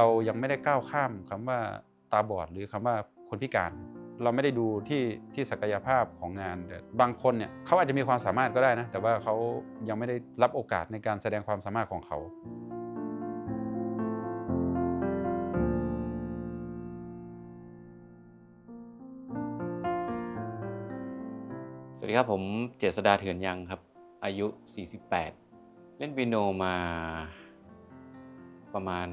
เรายังไม่ได้ก้าวข้ามคำว่าตาบอดหรือคำว่าคนพิการ เราไม่ได้ดูที่ที่ศักยภาพของงานบางคนเนี่ยเขาอาจจะมีความสามารถก็ได้นะแต่ว่าเขายังไม่ได้รับโอกาสในการแสดงความสามารถของเขาสวัสดีครับผมเจษดาเถื่อนยังครับ อายุ 48 เล่นเปีโนมาประมาณ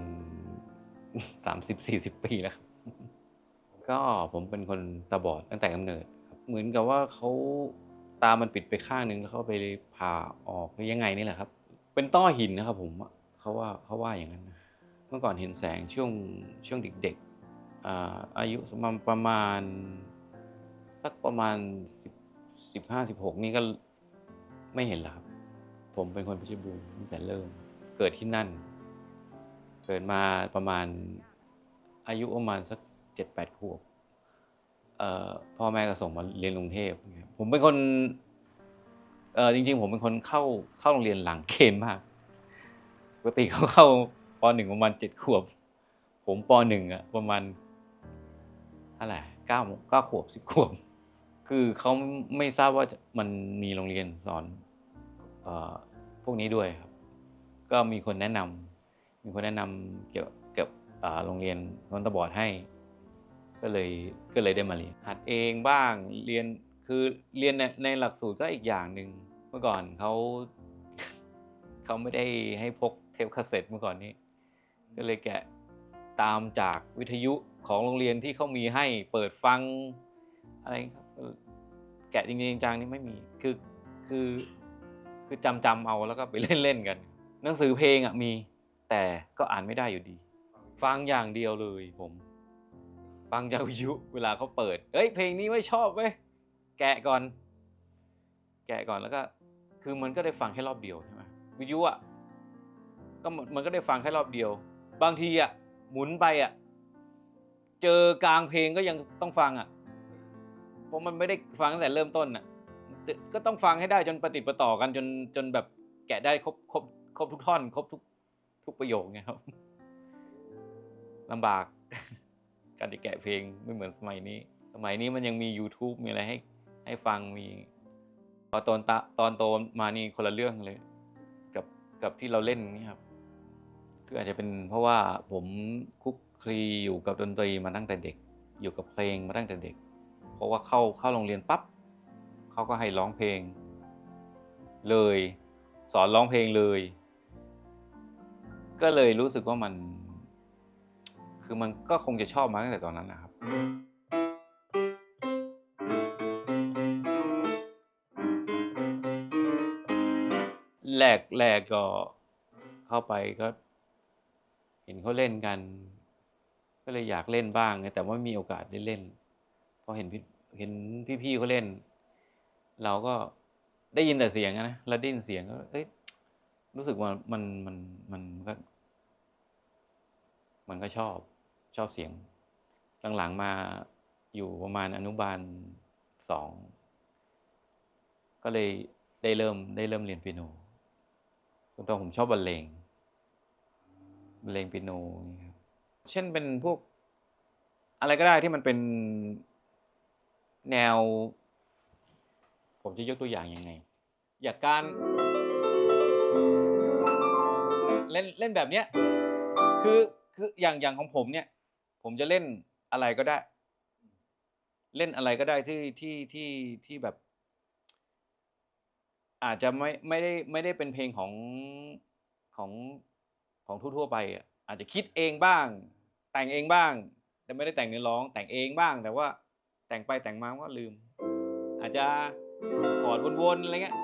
30-40ปีแล้วครับก็ผมเป็นคนตาบอดตั้งแต่กำเนิดเหมือนกับว่าเขาตามันปิดไปข้างหนึงแล้วเขาไปผ่าออกหรือยังไงนี่แหละครับ เป็นต้อหินนะครับ ผมเขาว่าเขาว่าอย่างนั้นนะเมื่อก่อนเห็นแสงช่วงช่วงเด็กๆอายุประมาณประมาณสักประมาณสิบสิบห้าสิบหกนี่ก็ไม่เห็นแล้วครับ ผมเป็นคนเพชบูรณ์ตั้งแต่เริ่มเกิดที่นั่น เกิดมาประมาณอายุประมาณสักเจ็ดแปดขวบพ่อแม่ก็ส่งมาเรียนกรุงเทพผมเป็นคนจริง ๆ ผมเป็นคนเข้าเข้าโรงเรียนหลังเกณฑ์มากปกติเขาเข้าปหนึ่งประมาณเจ็ดขวบ ผมปหนึ่งอะประมาณอะไรเก้าเก้าขวบสิบขวบ คือเขาไม่ทราบว่ามันมีโรงเรียนสอนอพวกนี้ด้วยครับ ก็มีคนแนะนำ มีคนแนะนำเกี่ยวกับโรงเรียนนนตาบอดให้ ก็เลยก็เลยได้มาเรียนหัดเองบ้างเรียนคือเรียนในในหลักสูตรก็อีกอย่างหนึ่งเมื่อก่อนเขาเขาไม่ได้ให้พกเทปคาสเซ็ตเมื่อก่อนนี้ ก็เลยแกะตามจากวิทยุของโรงเรียนที่เขามีให้เปิดฟังอะไรครับแกะจริงจังนี่ไม่มีคือคือคือจำจำเอาแล้วก็ไปเล่นเล่นกัน หนังสือเพลงอะมี แต่ก็อ่านไม่ได้อยู่ดี ฟังอย่างเดียวเลยผม ฟังจากวิทยุเวลาเขาเปิดเอ้ยเพลงนี้ไม่ชอบเว้ยแกะก่อน แกะก่อนแล้วก็ คือมันก็ได้ฟังแค่รอบเดียวใช่ไหมวิทยุอะก็มันมันก็ได้ฟังแค่รอบเดียว บางทีอะหมุนไปอะเจอกลางเพลงก็ยังต้องฟังอะเพราะมันไม่ได้ฟังตั้งแต่เริ่มต้นอะก็ต้องฟังให้ได้จนประติดประต่อกันจนจนแบบแกะได้ครบครบครบทุกท่อน ครบทุก ทุกประโยคไงครับลำบาก การจะแกะเพลงไม่เหมือนสมัยนี้ สมัยนี้มันยังมี YouTube มีอะไรให้ให้ฟังมีพอตอนตตอนโตมานี่คนละเรื่องเลย กับกับที่เราเล่นนี่ครับคืออาจจะเป็นเพราะว่าผมคุกคลีอยู่กับดนตรีมาตั้งแต่เด็ก อยู่กับเพลงมาตั้งแต่เด็ก เพราะว่าเข้าเข้าโรงเรียนปั๊บเขาก็ให้ร้องเพลง เลย สอนร้องเพลงเลย ก็เลยรู้สึกว่ามัน คือมันก็คงจะชอบมาตั้งแต่ตอนนั้นนะครับ แรกแรกก็เข้าไปก็ เห็นเขาเล่นกัน ก็เลยอยากเล่นบ้างแต่ว่าไม่มีโอกาสได้เล่นพอเห็นพี่เห็นพี่ๆเขาเล่น เราก็ได้ยินแต่เสียงอะนะแล้วได้ยินเสียงก็เอ้ย รู้สึกว่ามันมันมันก็ มันก็ชอบชอบเสียง หลังๆมาอยู่ประมาณอนุบาลสอง ก็เลยได้เริ่มได้เริ่มเรียนเปียโนส่วนผมชอบบรรเลงบรรเลงเปียโนอย่างเงี้ยครับเช่นเป็นพวก อะไรก็ได้ที่มันเป็นแนว ผมจะยกตัวอย่างยังไง อยากการ เล่นเล่นแบบเนี้ยคือคืออย่างอย่างของผมเนี่ย ผมจะเล่นอะไรก็ได้ เล่นอะไรก็ได้ที่ที่ที่ที่แบบ อาจจะไม่ไม่ได้ไม่ได้เป็นเพลงของของของทั่วๆไปอะอาจจะคิดเองบ้าง แต่งเองบ้าง แต่ไม่ได้แต่งเนื้อร้อง แต่งเองบ้าง แต่ว่าแต่งไปแต่งมาก็ลืม อาจจะขอดวนๆอะไรเงี้ย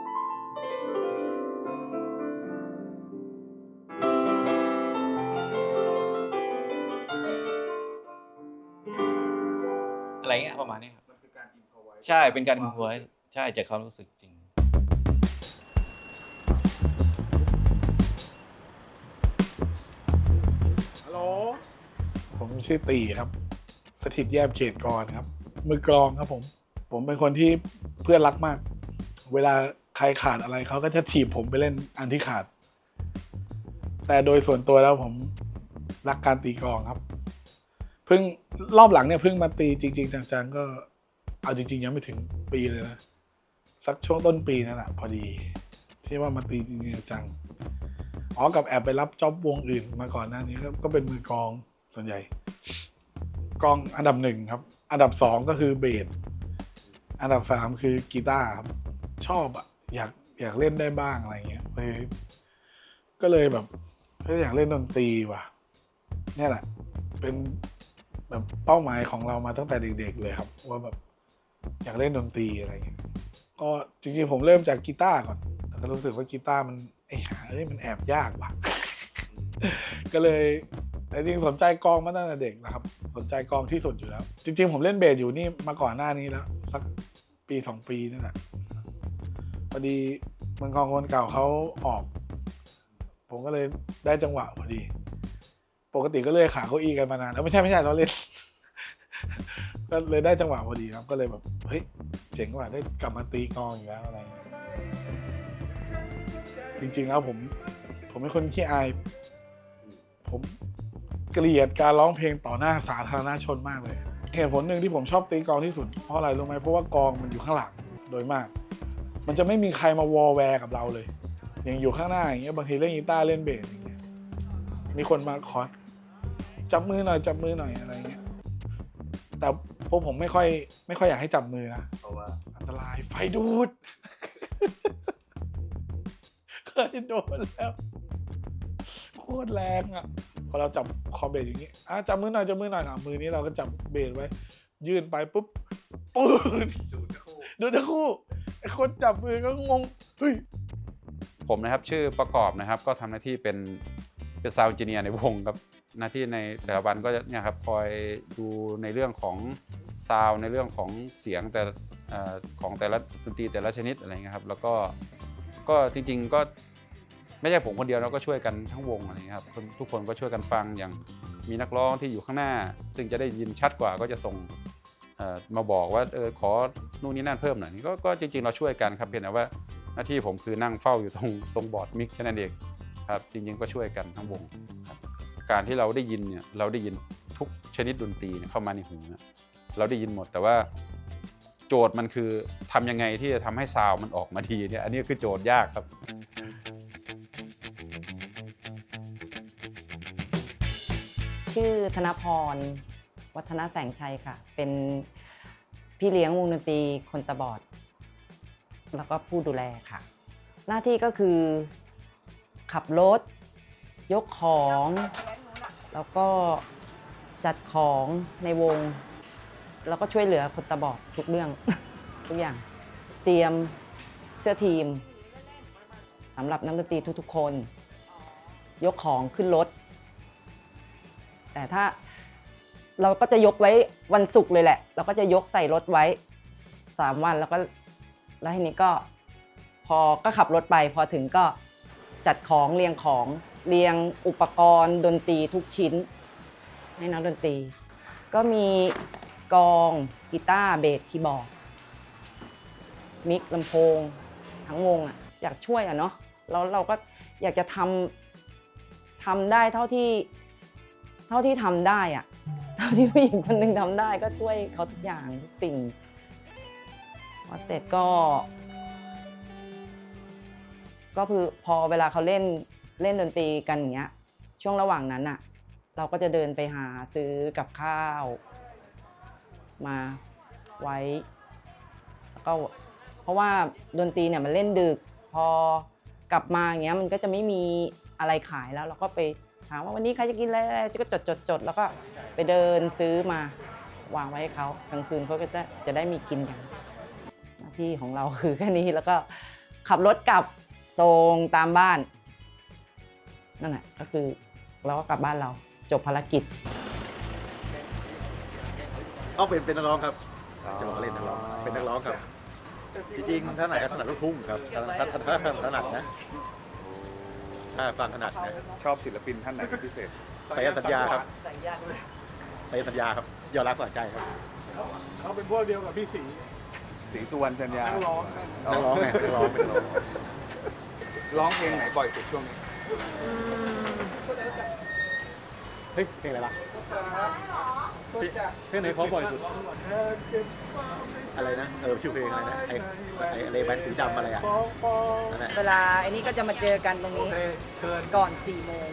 อะไรเงี้ยประมาณนี้ครับมันคือการอินพอไว้ใช่เป็นการอินพไว้ใช่จากความรู้สึกจริงฮัลโหลผมชื่อตีครับ สถิตแยบเขตกรครับ มือกลองครับผม ผมเป็นคนที่เพื่อนรักมาก เวลาใครขาดอะไรเขาก็จะถีบผมไปเล่นอันที่ขาด แต่โดยส่วนตัวแล้วผมรักการตีกลองครับ เพิ่งรอบหลังเนี่ยเพิ่งมาตีจริง ๆจังๆก็เอาจริง ๆ ยังไม่ถึงปีเลยนะสักช่วงต้นปีนั่นแหละพอดี ที่ว่ามาตีจริงๆจังอ๋อกับแอบไปรับจ็อบวงอื่นมาก่อนหน้านี้ก็ก็เป็นมือกองส่วนใหญ่ กองอันดับหนึ่งครับ อันดับสองก็คือเบสอันดับสามคือกีตาร์ครับชอบอะอยากอยากเล่นได้บ้างอะไรเงี้ยเลยก็เลยแบบเฮ้ยอยากเล่นดนตรีว่ะเนี่ยแหละ เป็น แบบเป้าหมายของเรามาตั้งแต่เด็กๆเลยครับ ว่าแบบอยากเล่นดนตรีอะไรเงี้ยก็จริงๆผมเริ่มจากกีตาร์ก่อนแต่ก็รู้สึกว่ากีตาร์มันไอ้หาเอ้ยมันแอบยากว่ะ ก็เลยแต่จริงๆสนใจกองมาตั้งแต่เด็กนะครับ สนใจกองที่สุดอยู่แล้ว จริง ๆ ผมเล่นเบสอยู่นี่มาก่อนหน้านี้แล้วสักปีสองปีนั่นแหละพอดีมืองกองคนเก่าเขาออก ผมก็เลยได้จังหวะพอดี ปกติก็เลยขาเก้าอี้กันมานานแล้วไม่ใช่ไม่ใช่เราเล่นก็เลยได้จังหวะพอดีครับก็เลยแบบเฮ้ยเจ๋งว่ะได้กลับมาตีกองอีกแล้วอะไรอย่างจริงๆแล้วผม ผมเป็นคนขี้อาย ผมเกลียดการร้องเพลงต่อหน้าสาธารณชนมากเลยเหตุผลหนึ่งที่ผมชอบตีกองที่สุดเพราะอะไรรู้ไหมเพราะว่ากองมันอยู่ข้างหลังโดยมาก มันจะไม่มีใครมาวอลแวร์กับเราเลยอย่างอยู่ข้างหน้าอย่างเงี้ยบางทีเล่นกีตาร์เล่นเบสอย่างเงี้ยมีคนมาขอ จับมือหน่อยจับมือหน่อยอะไรเงี้ยแต่พวกผมไม่ค่อยไม่ค่อยอยากให้จับมือนะเพราะว่าอันตรายไฟดูดเคยโดนแล้วโคตรแรงอะพอเราจับคอเบสอย่างนี้อะจับมือหน่อยจับมือหน่อยอะมือนี้เราก็จับเบสไว้ ยื่นไปปุ๊บปืนดูดคู่ดูทั้งคู่ไอ้คนจับมือก็งงเฮ้ยผมนะครับชื่อประกอบนะครับ ก็ทำหน้าที่เป็นเป็นซาวด์เจเนียในวงครับ หน้าที่ในแต่ละวันก็จะเนี่ยครับคอยดูในเรื่องของซาวในเรื่องของเสียงแต่ของแต่ละดนตรีแต่ละชนิดอะไรเงี้ยครับแล้วก็ก็จริงๆก็ไม่ใช่ผมคนเดียวเราก็ช่วยกันทั้งวงอะไรเงี้ยครับทุกคนก็ช่วยกันฟังอย่างมีนักร้องที่อยู่ข้างหน้า ซึ่งจะได้ยินชัดกว่าก็จะส่งมาบอกว่าเออขอนู่นนี่นั่นเพิ่มหน่อยนี่ก็ก็จริงๆ เราช่วยกันครับเพียงแต่ว่าหน้าที่ผมคือนั่งเฝ้าอยู่ตรงตรงบอร์ดมิกแค่นั้นเองครับจริงๆก็ช่วยกันทั้งวง การที่เราได้ยินเนี่ยเราได้ยินทุกชนิดดนตรีเนี่ยเข้ามาในหูเราได้ยินหมดแต่ว่าโจทย์มันคือทำยังไงที่จะทำให้ซาวมันออกมาดีเนี่ยอันนี้คือโจทย์ยากครับชื่อธนพร วัฒนแสงชัยค่ะ เป็นพี่เลี้ยงวงดนตรีคนตาบอด แล้วก็ผู้ดูแลค่ะ หน้าที่ก็คือขับรถ ยกของ แล้วก็จัดของในวง แล้วก็ช่วยเหลือคนตาบอดทุกเรื่อง ทุกอย่าง เตรียมเสื้อทีมสำหรับนักดนตรีทุกๆคน ยกของขึ้นรถ แต่ถ้าเราก็จะยกไว้วันศุกร์เลยแหละ เราก็จะยกใส่รถไว้สามวันแล้วก็แล้วทีนี้ก็พอก็ขับรถไป พอถึงก็จัดของเรียงของ เรียงอุปกรณ์ดนตรีทุกชิ้น ให้นักดนตรี ก็มีกองกีตาร์เบสคีย์บอร์ดมิกลำโพง ทั้งวงอะอยากช่วยอะเนาะแล้วเราก็อยากจะทำทำได้เท่าที่เท่าที่ทำได้อะเท่าที่ผู้หญิงคนหนึ่งทำได้ก็ช่วยเขาทุกอย่างทุกสิ่งพอเสร็จก็ ก็คือพอเวลาเขาเล่น เล่นดนตรีกันอย่างเงี้ยช่วงระหว่างนั้นอะเราก็จะเดินไปหาซื้อกับข้าว มาไว้แล้วก็เพราะว่าดนตรีเนี่ยมันเล่นดึก พอกลับมาอย่างเงี้ยมันก็จะไม่มีอะไรขายแล้ว เราก็ไปถามว่าวันนี้ใครจะกินอะไรอะก็จดจดจดแล้วก็ไปเดินซื้อมาวางไว้ให้เขากลางคืนเขาก็จะจะได้มีกินกันหน้าที่ของเราคือแค่นี้แล้วก็ขับรถกลับส่งตามบ้าน นั่นแหละก็คือเราก็กลับบ้านเราจบภารกิจก็เป็นเป็นนักร้องครับจะบอกว่าเล่นนักร้องเป็นนักร้องครับ จริงๆถนัดก็ถนัดลูกทุ่งครับถ้าถ้าถ้าถ้าถนัดนะถ้าฟังถนัดนะชอบศิลปินท่านไหนเป็นพิเศษสายสัญญาครับสายสัญญาครับยอดรักสนใจครับเขาเป็นพวกเดียวกับพี่สีสีสุวรรณจันยานักร้องนักร้องไงนักร้องเป็นนักร้องร้องเพลงไหนบ่อยสุดช่วงนี้ เฮ้ยเพลงอะไรล่ะเพลงไหนเขาบ่อยสุด อะไรนะเออชื่อเพลงอะไรนะไอ้ไอ้อะไรแบนสีดำอะไรอะนั่นแหละเวลาไอ้นี้ก็จะมาเจอกันตรงนี้ก่อน4ี่โมง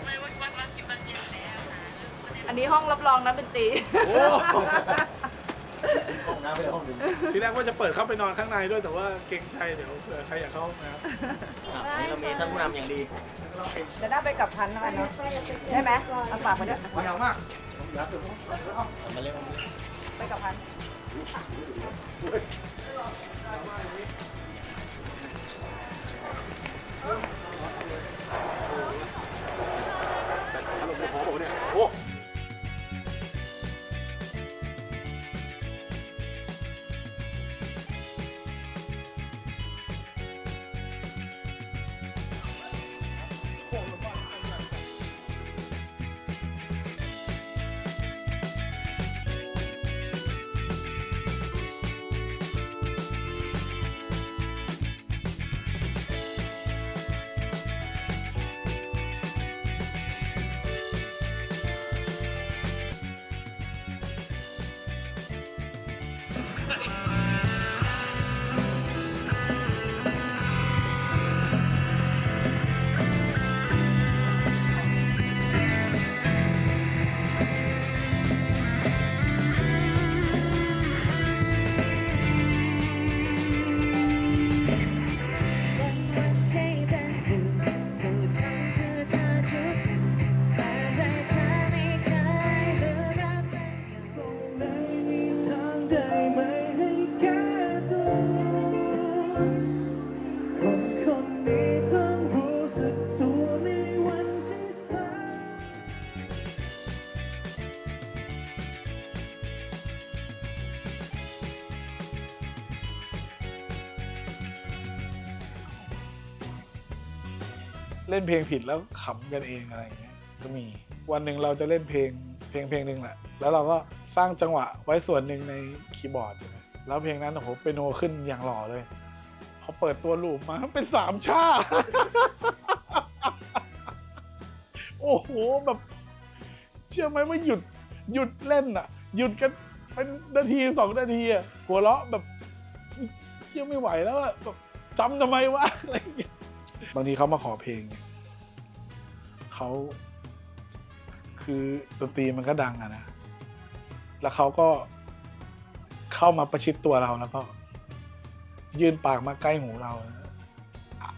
อันนี้ห้องรับรองนักดนตรี ห้องน้ำไม่ได้ห้องหนึ่งทีแรกว่าจะเปิดเข้าไปนอนข้างในด้วยแต่ว่าเกรงใจเดี๋ยวเผื่อใครอยากเข้าห้องน้ำเรามีท่านผู้นำอย่างดีจะได้ไปกับพันธุ์นะเนาะได้ไหมเอาฝากไปด้วยยาวมากมาเล่นไปกับพัน เล่นเพลงผิดแล้วขำกันเองอะไรอย่างเงี้ยก็มี วันหนึ่งเราจะเล่นเพลงเพลงเพลงหนึ่งแหละ แล้วเราก็สร้างจังหวะไว้ส่วนหนึ่งในคีย์บอร์ดใช่ไหมแล้วเพลงนั้นโอ้โหเปนโนขึ้นอย่างหล่อเลยพอเปิดตัวลูปมาเป็นสามชา โอ้โหแบบ เชื่อไหมว่าหยุดหยุดเล่นอะ หยุดกันเป็นนาทีสองนาทีอะหัวเราะแบบเชื่อไม่ไหวแล้วแบบจำทำไมวะอะไรอย่างเงี้ย บางทีเขามาขอเพลงเนี่ยเขาคือดนตรีมันก็ดังอะนะ แล้วเขาก็เข้ามาประชิดตัวเราแล้วก็ ยื่นปากมาใกล้หูเรา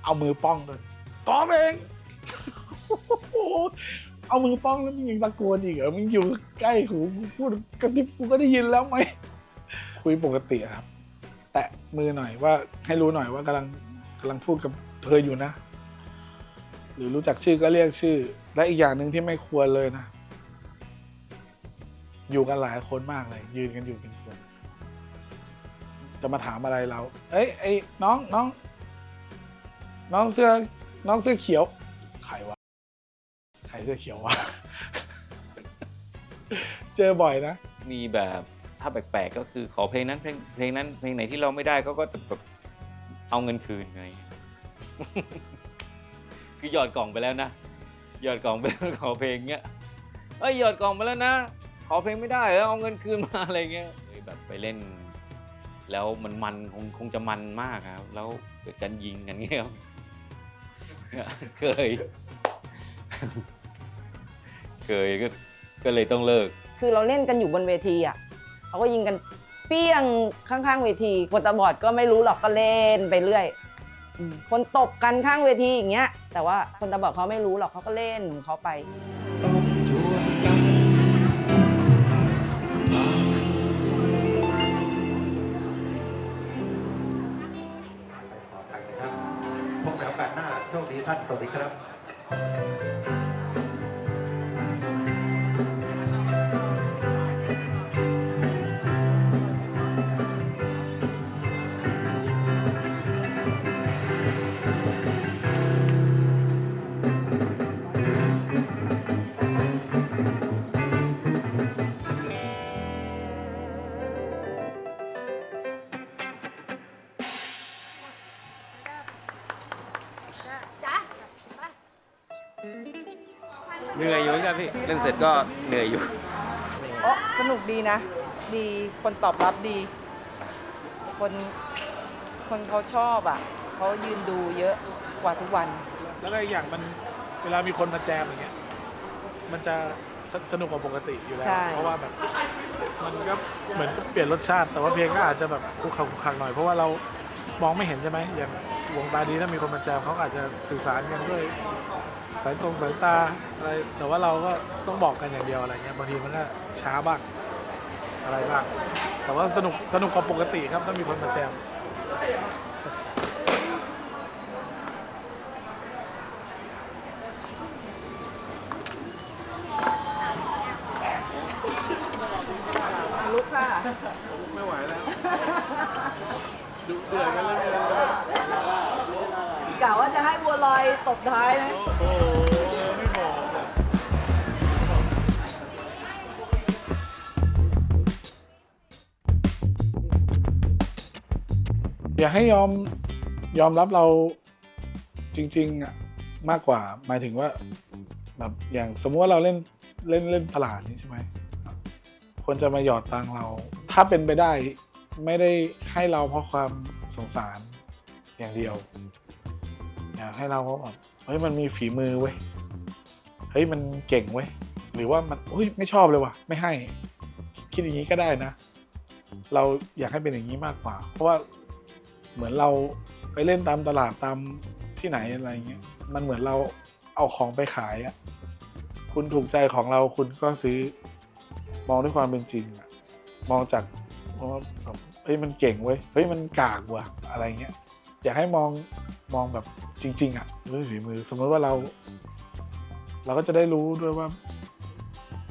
เอามือป้องเลยขอเพลงเอามือป้องแล้วมึงยังตะโกนอีกเหรอมึงอยู่ใกล้หูพูดกระซิบกูก็ได้ยินแล้วไหมคุยปกติครับ แตะมือหน่อยว่าให้รู้หน่อยว่ากำลังกำลังพูดกับ เธออยู่นะ หรือรู้จักชื่อก็เรียกชื่อ และอีกอย่างหนึ่งที่ไม่ควรเลยนะ อยู่กันหลายคนมากเลย ยืนกันอยู่เป็นคนจะมาถามอะไรเรา เอ้ยไอ้น้องน้อง น้องเสื้อ น้องเสื้อเขียวใครวะใครเสื้อเขียววะ เจอบ่อยนะ มีแบบถ้าแปลกๆก็คือขอเพลงนั้นเพลงเพลงนั้นเพลงไหนที่เราไม่ได้ก็ก็จะแบบเอาเงินคืนอะไรอย่างเงี้ย คือหยอดกล่องไปแล้วนะ หยอดกล่องไปแล้วขอเพลงเงี้ยเอ้ยหยอดกล่องไปแล้วนะ ขอเพลงไม่ได้แล้วเอาเงินคืนมาอะไรเงี้ยแบบไปเล่น แล้วมันมันคงคงจะมันมากครับ แล้วเกิดการยิงกันเงี้ยครับเคย เคยก็ก็เลยต้องเลิก คือเราเล่นกันอยู่บนเวทีอะเขาก็ยิงกันเปี้ยงข้างๆเวทีคนตาบอดก็ไม่รู้หรอกก็เล่นไปเรื่อย คนตบกันข้างเวทีอย่างเงี้ย แต่ว่าคนตาบอดเขาไม่รู้หรอกเขาก็เล่นของเขาไปพบกันโอกาสหน้าโชคดีท่านสวัสดีครับ เหนื่อยอยู่เหมือนกันพี่ เล่นเสร็จก็เหนื่อยอยู่ โอ้สนุกดีนะ ดีคนตอบรับดี คนคนเขาชอบอะเขายืนดูเยอะกว่าทุกวัน แล้วก็อีกอย่างมันเวลามีคนมาแจมอย่างเงี้ยมันจะสสนุกกว่าปกติอยู่แล้ว ใช่ เพราะว่าแบบมันก็เหมือนเปลี่ยนรสชาติ แต่ว่าเพลงก็อาจจะแบบคุกคักคุกคักหน่อยเพราะว่าเรามองไม่เห็นใช่ไหมอย่างวงตาดีถ้ามีคนมาแจมเขาอาจจะสื่อสารกันด้วย สายตรงสายตาอะไรแต่ว่าเราก็ต้องบอกกันอย่างเดียวอะไรเงี้ยบางทีมันก็ช้าบ้างอะไรบ้างแต่ว่าสนุกสนุกกว่าปกติครับถ้ามีคนมาแจม ให้ยอมยอมรับเราจริงๆอะมากกว่า หมายถึงว่า แบบอย่างสมมติว่าเราเล่นเล่นเล่นตลาดนี่ใช่ไหมคนจะมาหยอดตังเรา ถ้าเป็นไปได้ไม่ได้ให้เราเพราะความสงสารอย่างเดียว อยากให้เราเพราะแบบเฮ้ยมันมีฝีมือเว้ยเฮ้ยมันเก่งเว้ยหรือว่ามันเฮ้ยไม่ชอบเลยว่ะ ไม่ให้ คิดอย่างนี้ก็ได้นะ เราอยากให้เป็นอย่างนี้มากกว่า เพราะว่า เหมือนเราไปเล่นตามตลาดตามที่ไหนอะไรเงี้ย มันเหมือนเราเอาของไปขายอะคุณถูกใจของเราคุณก็ซื้อมองด้วยความเป็นจริงอะมองจากว่าแบบเฮ้ยมันเก่งเว้ยเฮ้ยมันกากว่ะอะไรเงี้ยอยากให้มองมองแบบจริง ๆอะด้วยฝีมือ สมมติว่าเรา เราก็จะได้รู้ด้วยว่า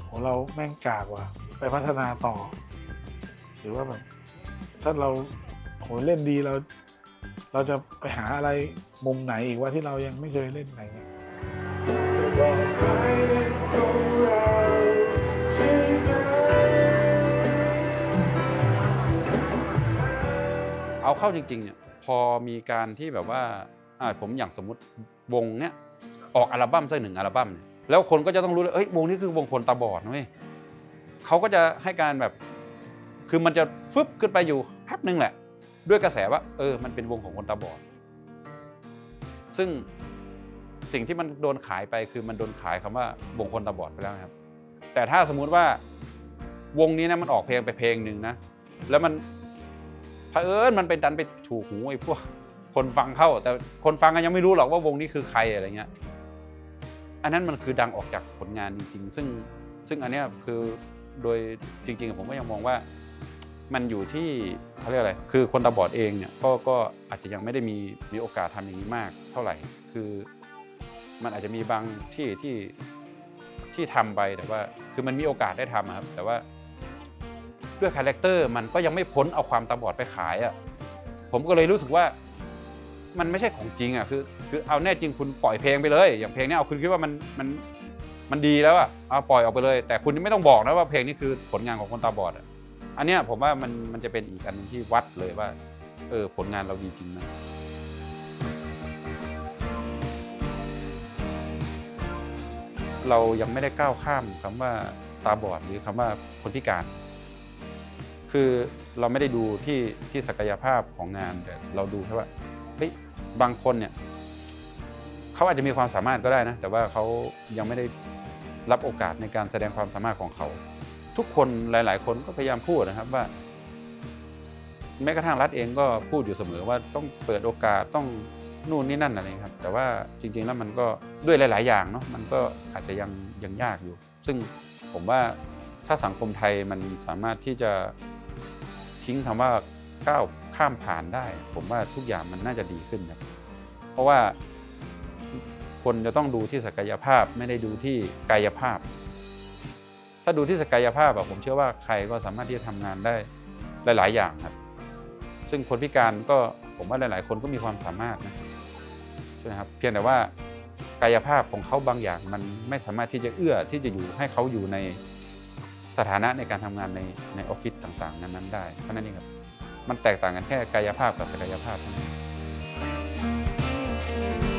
โหเราแม่งกากว่ะไปพัฒนาต่อ หรือว่าแบบถ้าเรา โหเล่นดีเรา เราจะไปหาอะไรมุมไหนอีกว่าที่เรายังไม่เคยเล่นอะไรเงี้ยเอาเข้าจริงๆเนี่ยพอมีการที่แบบว่าอ่าผมอย่างสมมติวงเนี่ยออกอัลบั้มสักหนึ่งอัลบั้มเนี่ยแล้วคนก็จะต้องรู้เลยเอ้ยวงนี้คือวงคนตาบอดนะเว้ยเขาก็จะให้การแบบ คือมันจะฟึบขึ้นไปอยู่แป๊บหนึงแหละ ด้วยกระแสว่า เออ มันเป็นวงของคนตาบอด ซึ่งสิ่งที่มันโดนขายไปคือมันโดนขายคำว่าวงคนตาบอดไปแล้วครับ แต่ถ้าสมมุติว่าวงนี้นะมันออกเพลงไปเพลงหนึ่งนะ แล้วมันเผอิญมันไปดันไปถูกหูไอ้พวกคนฟังเข้า แต่คนฟังก็ยังไม่รู้หรอกว่าวงนี้คือใครอะไรเงี้ย อันนั้นมันคือดังออกจากผลงานจริงๆ ซึ่งซึ่งอันเนี้ยคือโดยจริง ๆ ผมก็ยังมองว่า มันอยู่ที่เขาเรียกอะไร คือคนตาบอดเองเนี่ยก็ก็อาจจะยังไม่ได้มีมีโอกาสทำอย่างนี้มากเท่าไหร่ คือมันอาจจะมีบางที่ที่ที่ทำไปแต่ว่าคือมันมีโอกาสได้ทำครับ แต่ว่าด้วยคาแรคเตอร์มันก็ยังไม่พ้นเอาความตาบอดไปขายอะ่ะผมก็เลยรู้สึกว่ามันไม่ใช่ของจริงอะ่ะคือคือเอาแน่จริงคุณปล่อยเพลงไปเลย อย่างเพลงนี้เอาคุณคิดว่ามันมันมันดีแล้วอะ่ะเอาปล่อยออกไปเลย แต่คุณไม่ต้องบอกนะว่าเพลงนี้คือผลงานของคนตาบอดอะ อันเนี้ยผมว่ามันมันจะเป็นอีกอันหนึงที่วัดเลยว่าเออผลงานเราดีจริงไหมเรายังไม่ได้ก้าวข้ามคำว่าตาบอดหรือคำว่าคนพิการ คือเราไม่ได้ดูที่ที่ศักยภาพของงานแต่เราดูแค่ว่าเฮ้ยบางคนเนี่ยเขาอาจจะมีความสามารถก็ได้นะ แต่ว่าเขายังไม่ได้รับโอกาสในการแสดงความสามารถของเขา ทุกคนหลาย ๆ คนก็พยายามพูดนะครับว่า แม้กระทั่งรัฐเองก็พูดอยู่เสมอว่าต้องเปิดโอกาสต้องนู่นนี่นั่นอะไรครับ แต่ว่าจริง ๆ แล้วมันก็ด้วยหลาย ๆ อย่างเนาะมันก็อาจจะยังยังยากอยู่ ซึ่งผมว่าถ้าสังคมไทยมันสามารถที่จะทิ้งคำว่าก้าวข้ามผ่านได้ ผมว่าทุกอย่างมันน่าจะดีขึ้นครับเพราะว่าคนจะต้องดูที่ศักยภาพไม่ได้ดูที่กายภาพาดูที่ศักยภาพผมเชื่อว่าใครก็สามารถที่จะทำงานได้หลาย ๆ อย่างครับ ซึ่งคนพิการก็ผมว่าหลาย ๆ คนก็มีความสามารถนะใช่ไหมครับเพียงแต่ว่ากายภาพของเขาบางอย่างมันไม่สามารถที่จะเอื้อที่จะอยู่ให้เขาอยู่ในสถานะในการทำงานในในออฟฟิศต่างๆ นั้นๆได้เท่าะนั้นเองครับมันแตกต่างกันแค่กายภาพกับศักยภาพเท่านั้น